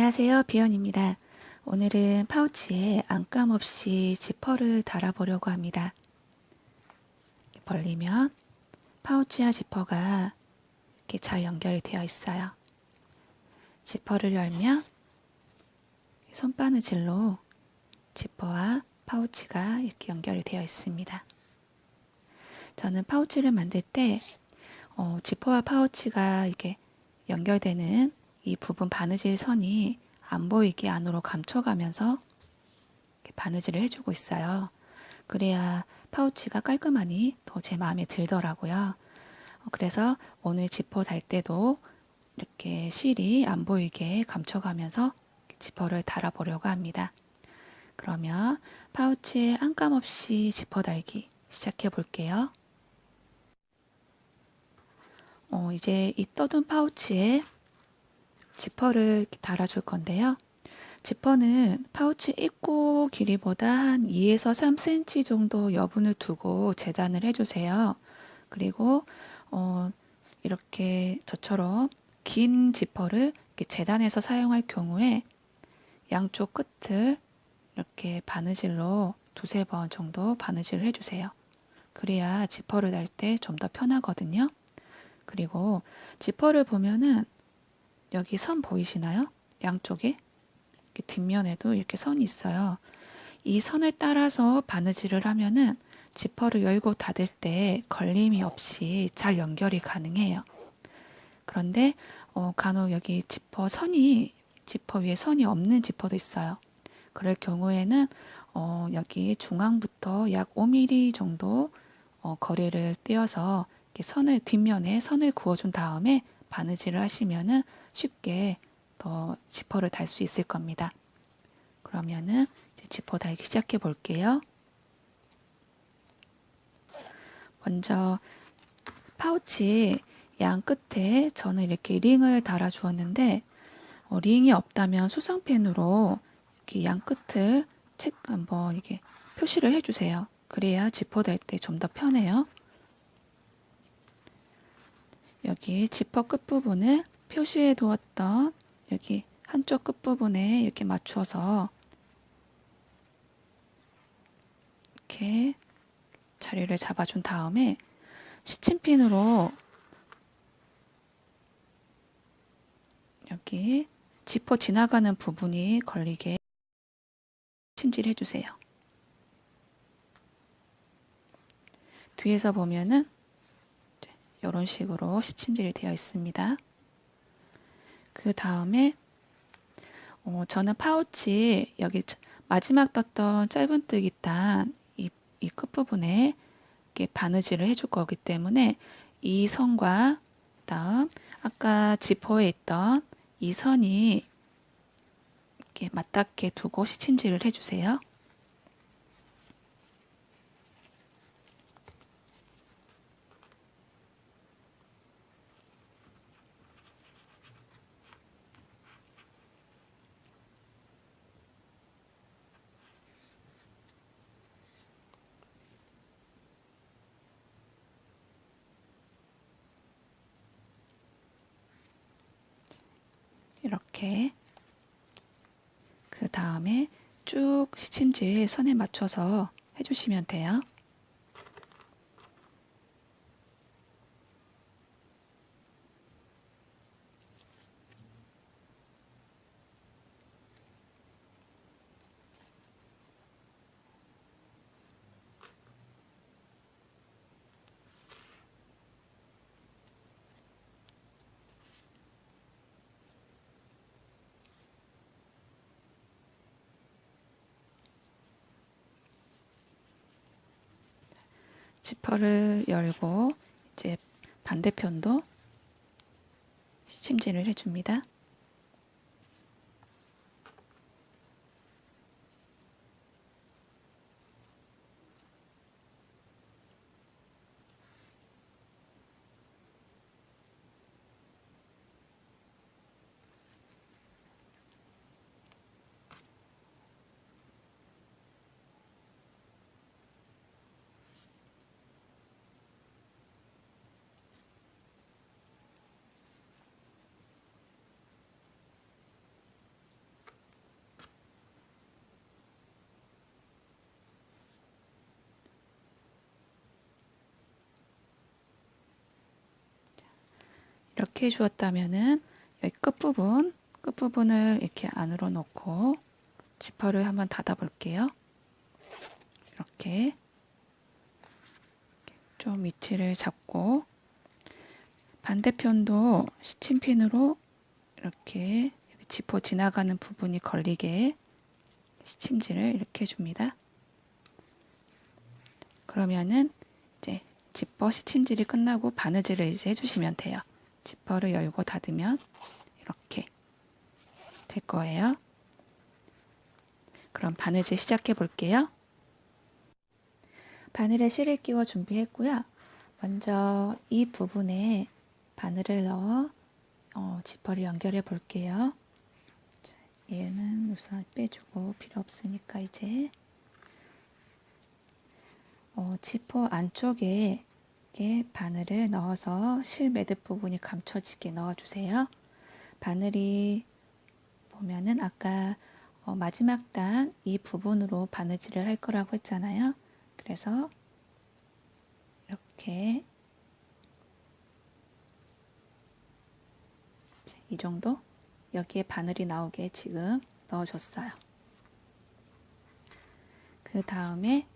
안녕하세요. 비연입니다. 오늘은 파우치에 안감 없이 지퍼를 달아보려고 합니다. 벌리면 파우치와 지퍼가 이렇게 잘 연결이 되어 있어요. 지퍼를 열면 손바느질로 지퍼와 파우치가 이렇게 연결이 되어 있습니다. 저는 파우치를 만들 때 어, 지퍼와 파우치가 이렇게 연결되는 이 부분 바느질 선이 안 보이게 안으로 감춰가면서 바느질을 해주고 있어요. 그래야 파우치가 깔끔하니 더 제 마음에 들더라고요. 어, 그래서 오늘 지퍼 달 때도 이렇게 실이 안 보이게 감춰가면서 지퍼를 달아보려고 합니다. 그러면 파우치에 안감 없이 지퍼 달기 시작해 볼게요. 어, 이제 이 떠둔 파우치에 지퍼를 달아줄 건데요. 지퍼는 파우치 입구 길이보다 한 2에서 3cm 정도 여분을 두고 재단을 해주세요. 그리고 어, 이렇게 저처럼 긴 지퍼를 재단해서 사용할 경우에 양쪽 끝을 이렇게 바느질로 두세 번 정도 바느질을 해주세요. 그래야 지퍼를 달 때 좀 더 편하거든요. 그리고 지퍼를 보면은 여기 선 보이시나요? 양쪽에 뒷면에도 이렇게 선이 있어요. 이 선을 따라서 바느질을 하면은 지퍼를 열고 닫을 때 걸림이 없이 잘 연결이 가능해요. 그런데 어, 간혹 여기 지퍼 선이 지퍼 위에 선이 없는 지퍼도 있어요. 그럴 경우에는 어, 여기 중앙부터 약 5mm 정도 어, 거리를 떼어서 선을 뒷면에 선을 그어준 다음에 바느질을 하시면은 쉽게 더 지퍼를 달 수 있을 겁니다. 그러면은 이제 지퍼 달기 시작해 볼게요. 먼저 파우치 양 끝에 저는 이렇게 링을 달아 주었는데 어, 링이 없다면 수성펜으로 이렇게 양 끝을 책 한번 이게 표시를 해주세요. 그래야 지퍼 달 때 좀 더 편해요. 여기 지퍼 끝부분을 표시해 두었던 여기 한쪽 끝부분에 이렇게 맞춰서 이렇게 자리를 잡아준 다음에 시침핀으로 여기 지퍼 지나가는 부분이 걸리게 침질해 주세요. 뒤에서 보면은 이런 식으로 시침질이 되어 있습니다. 그 다음에 어, 저는 파우치 여기 마지막 떴던 짧은뜨기 단 이, 이 끝부분에 이렇게 바느질을 해줄 거기 때문에 이 선과 다음 아까 지퍼에 있던 이 선이 이렇게 맞닿게 두고 시침질을 해주세요. 이렇게 그 다음에 쭉 시침질 선에 맞춰서 해주시면 돼요. 지퍼를 열고 이제 반대편도 침질을 해줍니다. 이렇게 해주었다면은 여기 끝부분, 끝부분을 이렇게 안으로 넣고 지퍼를 한번 닫아 볼게요. 이렇게 좀 위치를 잡고 반대편도 시침핀으로 이렇게 지퍼 지나가는 부분이 걸리게 시침질을 이렇게 해줍니다. 그러면은 이제 지퍼 시침질이 끝나고 바느질을 이제 해주시면 돼요. 지퍼를 열고 닫으면 이렇게 될 거예요. 그럼 바느질 시작해 볼게요. 바늘에 실을 끼워 준비했고요. 먼저 이 부분에 바늘을 넣어 어, 지퍼를 연결해 볼게요. 자, 얘는 우선 빼주고 필요 없으니까 이제 어, 지퍼 안쪽에 이렇게 바늘을 넣어서 실 매듭 부분이 감춰지게 넣어주세요. 바늘이 보면은 아까 어, 마지막 단 이 부분으로 바느질을 할 거라고 했잖아요. 그래서 이렇게 이 정도 여기에 바늘이 나오게 지금 넣어줬어요. 그 다음에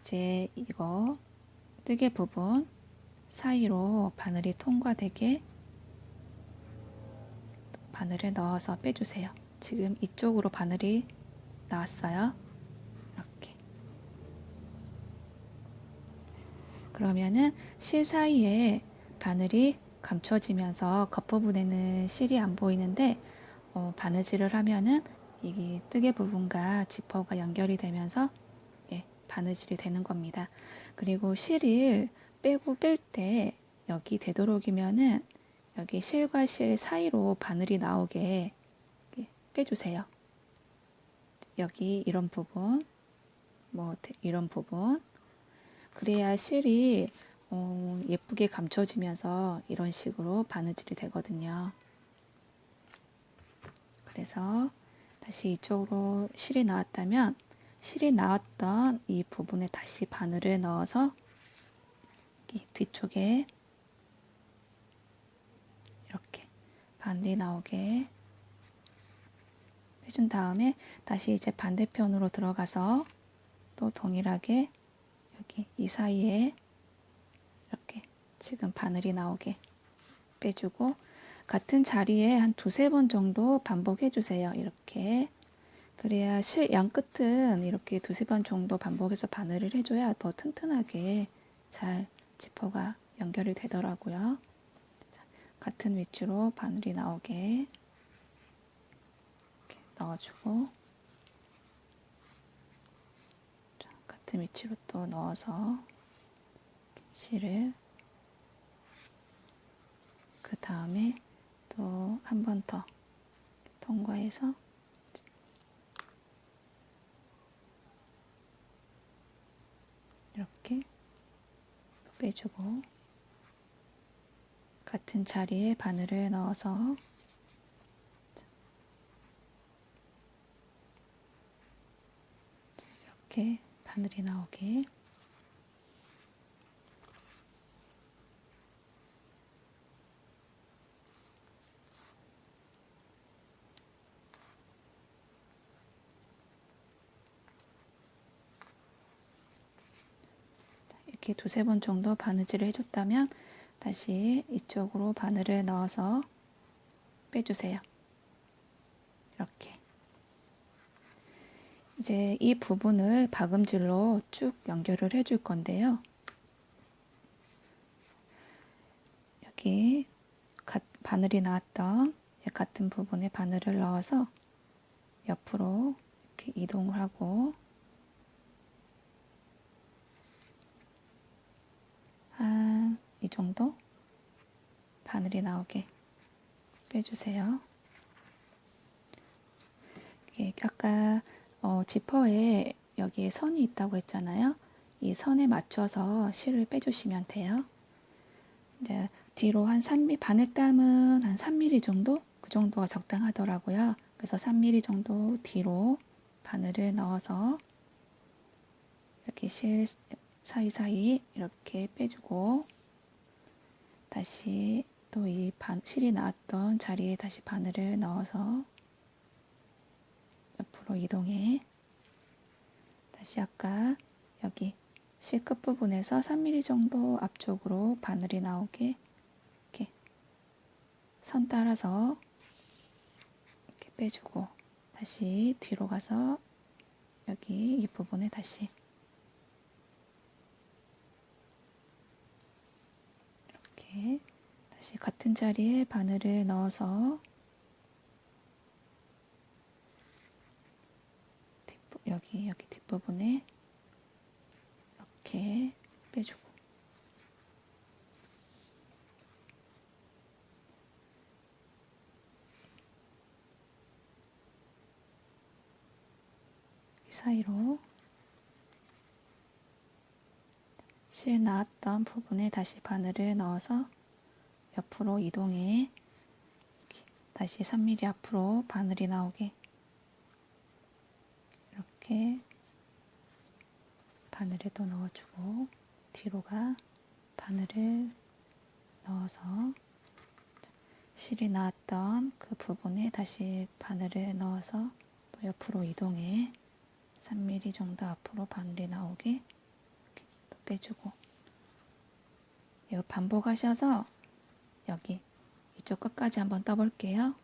이제 이거 뜨개 부분 사이로 바늘이 통과되게 바늘을 넣어서 빼주세요. 지금 이쪽으로 바늘이 나왔어요. 이렇게. 그러면은 실 사이에 바늘이 감춰지면서 겉부분에는 실이 안 보이는데 어, 바느질을 하면은 이게 뜨개 부분과 지퍼가 연결이 되면서 예, 바느질이 되는 겁니다. 그리고 실을 빼고 뺄 때 여기 되도록이면은 여기 실과 실 사이로 바늘이 나오게 빼주세요. 여기 이런 부분, 뭐 이런 부분, 그래야 실이 어, 예쁘게 감춰지면서 이런 식으로 바느질이 되거든요. 그래서 다시 이쪽으로 실이 나왔다면 실이 나왔던 이 부분에 다시 바늘을 넣어서 뒤쪽에 이렇게 바늘이 나오게 해준 다음에 다시 이제 반대편으로 들어가서 또 동일하게 여기 이 사이에 이렇게 지금 바늘이 나오게 빼주고 같은 자리에 한 두세 번 정도 반복해 주세요. 이렇게 그래야 실 양 끝은 이렇게 두세 번 정도 반복해서 바늘을 해줘야 더 튼튼하게 잘 지퍼가 연결이 되더라고요. 자, 같은 위치로 바늘이 나오게 이렇게 넣어주고 자, 같은 위치로 또 넣어서 실을 그 다음에 또 한 번 더 통과해서 이렇게 빼주고 같은 자리에 바늘을 넣어서 이렇게 바늘이 나오게 이렇게 두세 번 정도 바느질을 해줬다면 다시 이쪽으로 바늘을 넣어서 빼주세요. 이렇게. 이제 이 부분을 박음질로 쭉 연결을 해줄 건데요. 여기 바늘이 나왔던 같은 부분에 바늘을 넣어서 옆으로 이렇게 이동을 하고 한 이 정도 바늘이 나오게 빼주세요. 이게 아까 어, 지퍼에 여기에 선이 있다고 했잖아요. 이 선에 맞춰서 실을 빼주시면 돼요. 이제 뒤로 한 3mm, 바늘땀은 한 3mm 정도? 그 정도가 적당하더라고요. 그래서 3mm 정도 뒤로 바늘을 넣어서 여기 실 사이사이 이렇게 빼주고 다시 또 이 실이 나왔던 자리에 다시 바늘을 넣어서 옆으로 이동해. 다시 아까 여기 실 끝부분에서 3mm 정도 앞쪽으로 바늘이 나오게 이렇게 선 따라서 이렇게 빼주고 다시 뒤로 가서 여기 이 부분에 다시 이렇게 다시 같은 자리에 바늘을 넣어서 여기 여기 뒷부분에 이렇게 빼주고. 이 사이로 실 나왔던 부분에 다시 바늘을 넣어서 옆으로 이동해. 다시 3mm 앞으로 바늘이 나오게. 이렇게 바늘을 또 넣어주고 뒤로가 바늘을 넣어서 실이 나왔던 그 부분에 다시 바늘을 넣어서 또 옆으로 이동해. 3mm 정도 앞으로 바늘이 나오게. 또 빼주고 이거 반복하셔서 여기 이쪽 끝까지 한번 떠볼게요.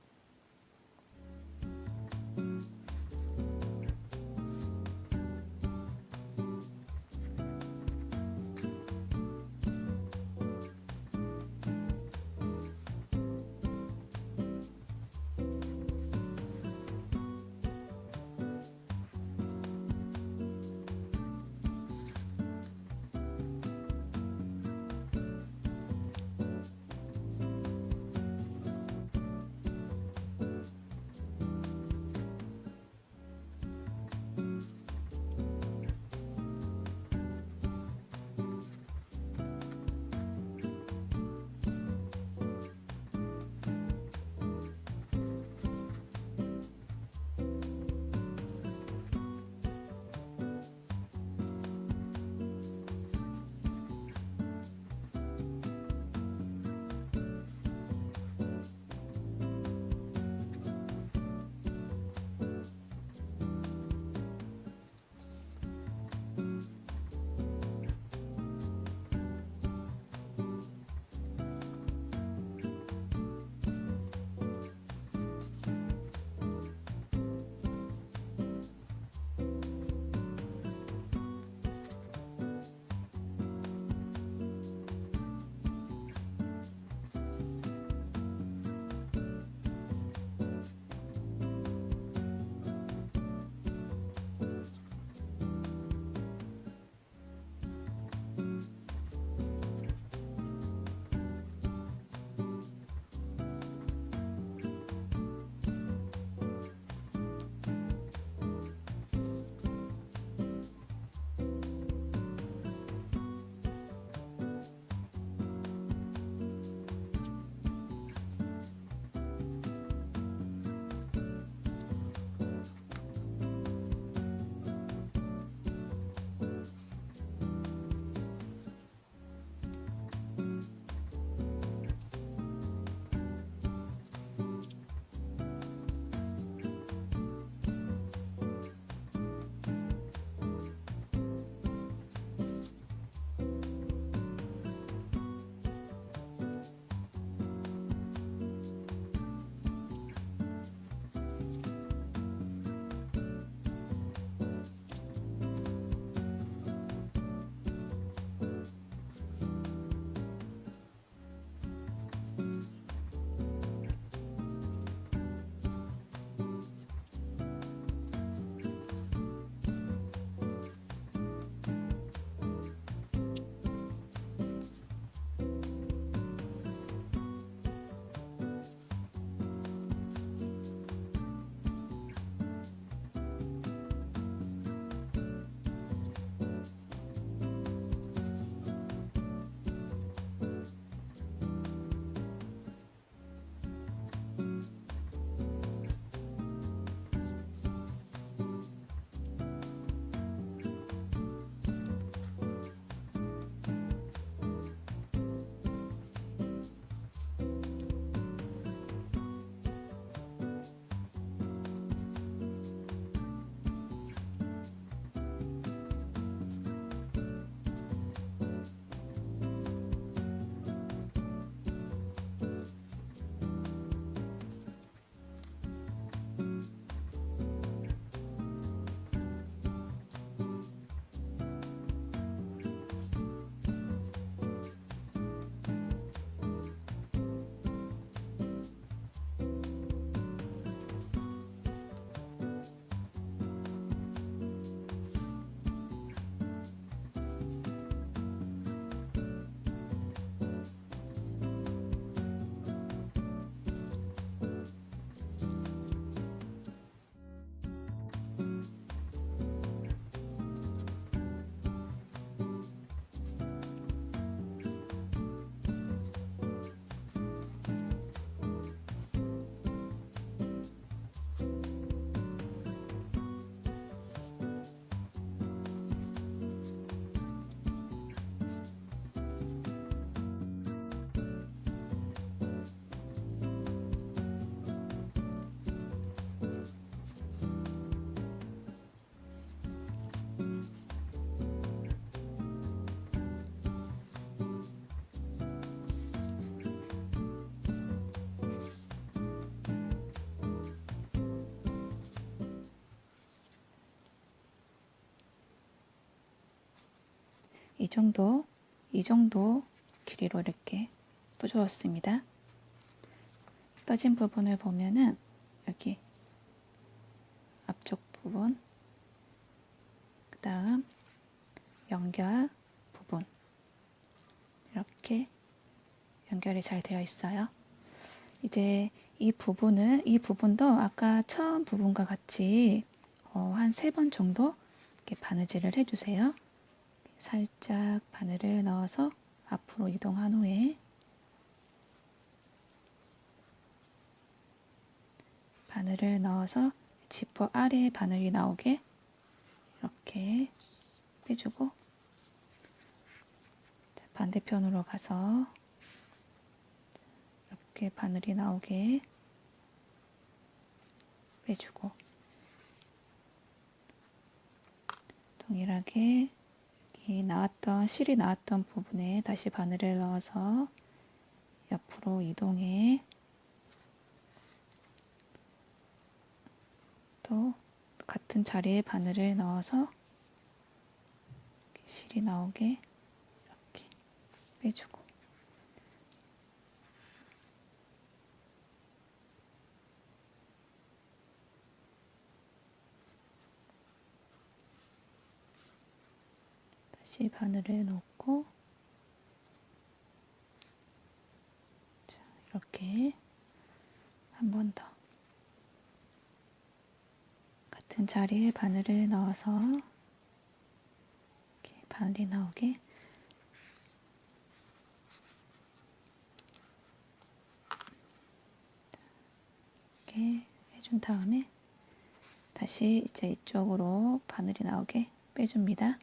이 정도, 이 정도 길이로 이렇게 또 주었습니다. 떠진 부분을 보면은 여기 앞쪽 부분, 그 다음 연결 부분 이렇게 연결이 잘 되어 있어요. 이제 이 부분은 이 부분도 아까 처음 부분과 같이 어, 한세 번 정도 이렇게 바느질을 해주세요. 살짝 바늘을 넣어서 앞으로 이동한 후에 바늘을 넣어서 지퍼 아래에 바늘이 나오게 이렇게 빼주고 반대편으로 가서 이렇게 바늘이 나오게 빼주고 동일하게 나왔던 실이 나왔던 부분에 다시 바늘을 넣어서 옆으로 이동해. 또 같은 자리에 바늘을 넣어서 실이 나오게 이렇게 빼주고 다시 바늘을 넣고 자, 이렇게 한 번 더 같은 자리에 바늘을 넣어서 이렇게 바늘이 나오게 이렇게 해준 다음에 다시 이제 이쪽으로 바늘이 나오게 빼줍니다.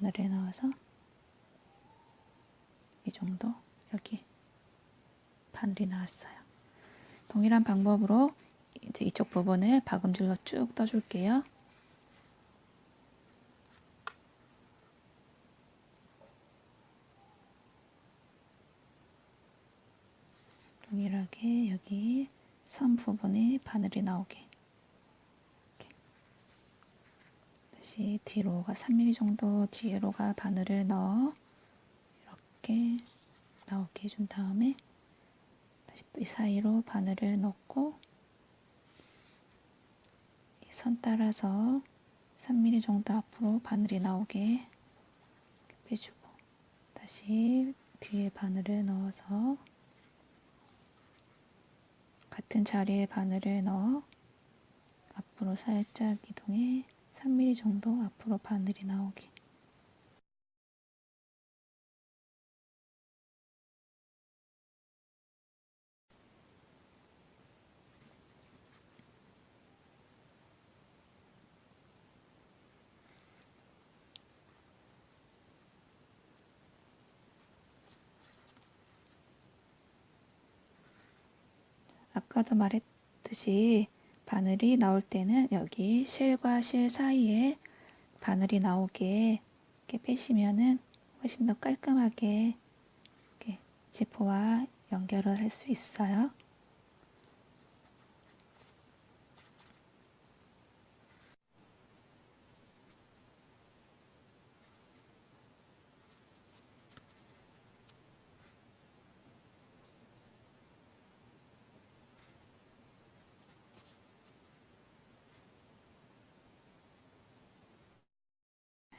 바늘에 넣어서 이 정도 여기 바늘이 나왔어요. 동일한 방법으로 이제 이쪽 부분을 박음질로 쭉 떠줄게요. 동일하게 여기 선 부분에 바늘이 나오게. 다시 뒤로 가 3mm 정도 뒤로 가 바늘을 넣어 이렇게 나오게 해준 다음에 다시 또 이 사이로 바늘을 넣고 이선 따라서 3mm 정도 앞으로 바늘이 나오게 빼주고 다시 뒤에 바늘을 넣어서 같은 자리에 바늘을 넣어 앞으로 살짝 이동해 3mm 정도 앞으로 바늘이 나오게 아까도 말했듯이 바늘이 나올 때는 여기 실과 실 사이에 바늘이 나오게 이렇게 빼시면은 훨씬 더 깔끔하게 이렇게 지퍼와 연결을 할 수 있어요.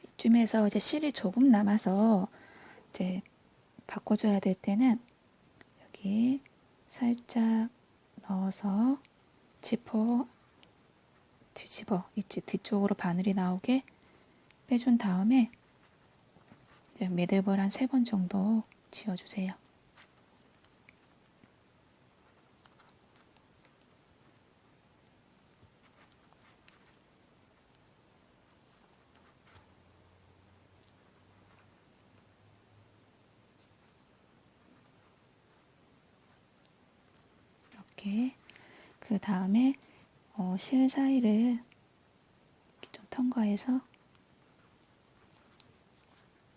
이 쯤에서 이제 실이 조금 남아서 이제 바꿔줘야 될 때는 여기 살짝 넣어서 지퍼 뒤집어 이쪽 뒤쪽으로 바늘이 나오게 빼준 다음에 매듭을 한 세 번 정도 지어주세요. 이렇게 그 다음에 어, 실 사이를 좀 통과해서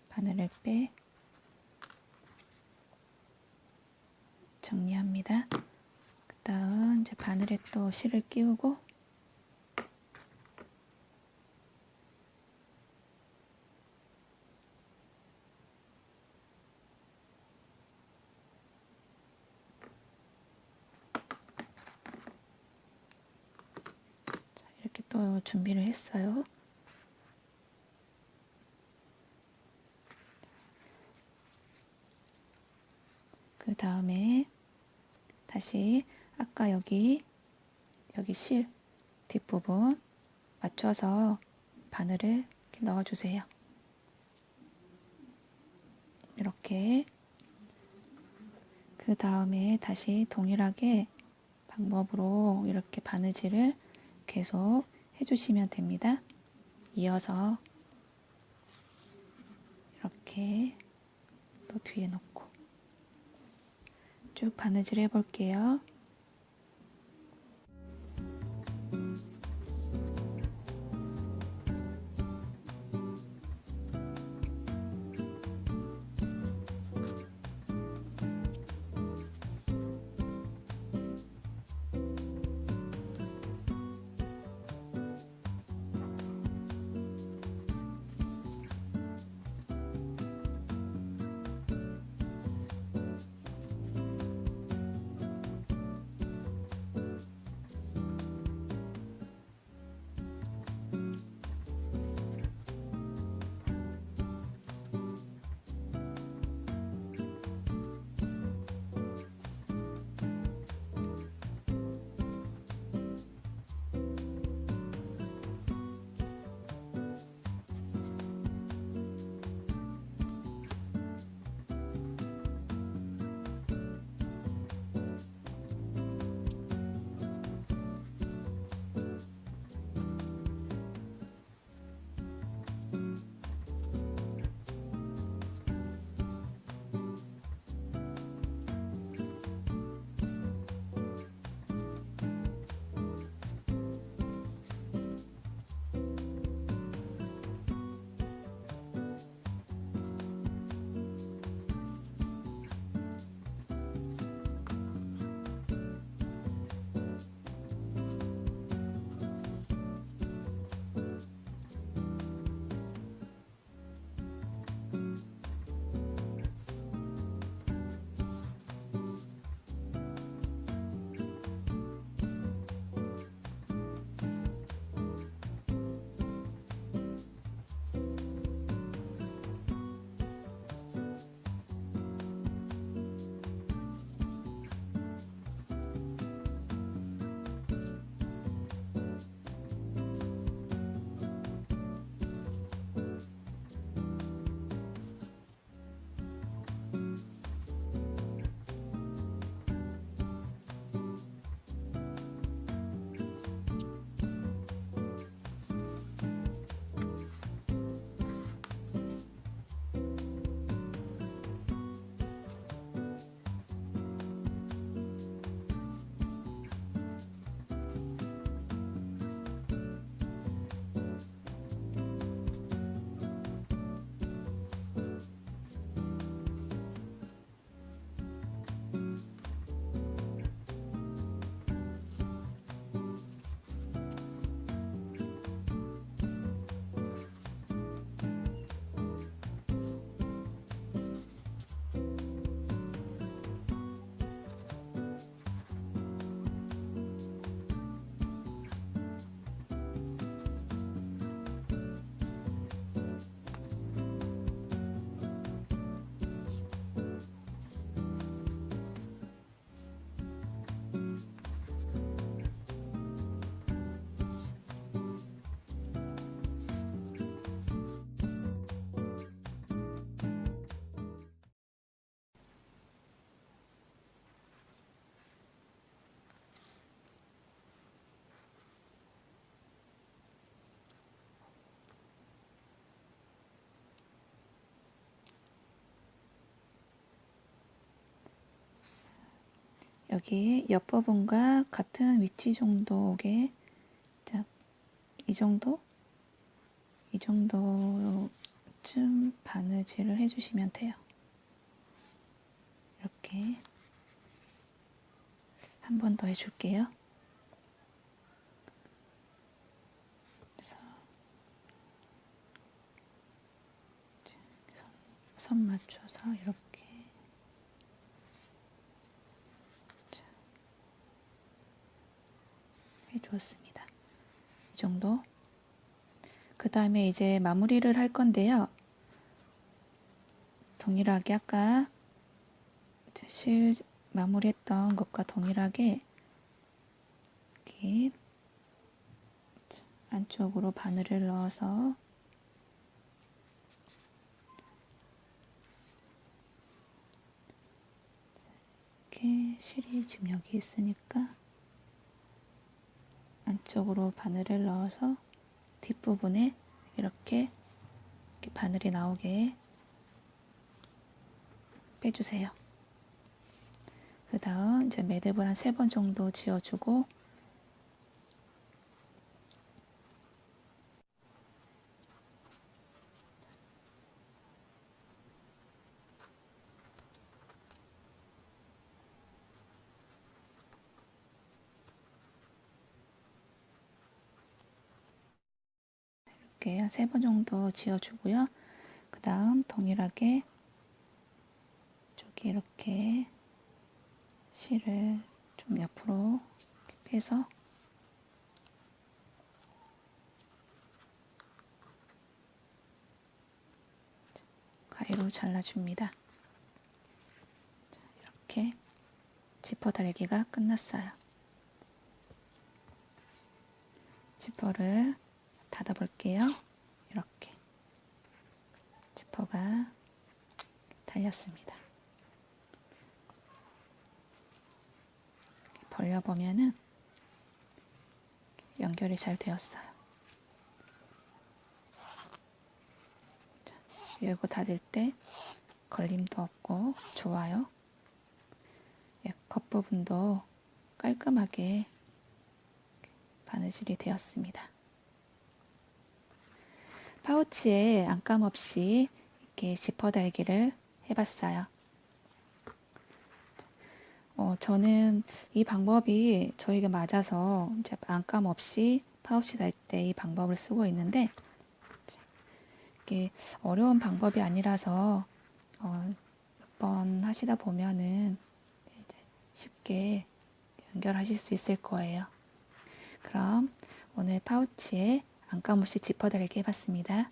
바늘을 빼 정리합니다. 그 다음 이제 바늘에 또 실을 끼우고 또 준비를 했어요. 그 다음에 다시 아까 여기 여기 실 뒷부분 맞춰서 바늘을 이렇게 넣어주세요. 이렇게 그 다음에 다시 동일하게 방법으로 이렇게 바느질을 계속 해주시면 됩니다. 이어서 이렇게 또 뒤에 놓고 쭉 바느질 해볼게요. 여기 옆부분과 같은 위치 정도의 자, 이 정도? 이 정도쯤 바느질을 해주시면 돼요. 이렇게 한 번 더 해줄게요. 선 맞춰서 이렇게 자, 해주었습니다. 이 정도. 그 다음에 이제 마무리를 할 건데요. 동일하게 아까 실 마무리했던 것과 동일하게 이렇게 안쪽으로 바늘을 넣어서 이렇게 실이 지금 여기 있으니까 안쪽으로 바늘을 넣어서 뒷부분에 이렇게, 이렇게 바늘이 나오게 빼주세요. 그 다음 이제 매듭을 한 세 번 정도 지어주고 이렇게 한 세 번 정도 지어주고요. 그 다음 동일하게 쪽에 이렇게 실을 좀 옆으로 빼서 가위로 잘라줍니다. 자, 이렇게 지퍼 달기가 끝났어요. 지퍼를 닫아볼게요. 이렇게 지퍼가 달렸습니다. 벌려보면은 연결이 잘 되었어요. 자, 열고 닫을 때 걸림도 없고 좋아요. 예, 겉부분도 깔끔하게 바느질이 되었습니다. 파우치에 안감 없이 이렇게 지퍼 달기를 해봤어요. 어, 저는 이 방법이 저에게 맞아서 이제 안감 없이 파우치 달 때 이 방법을 쓰고 있는데 이게 어려운 방법이 아니라서 어, 몇 번 하시다 보면은 쉽게 연결하실 수 있을 거예요. 그럼 오늘 파우치에 안감 없이 지퍼 달기 해봤습니다.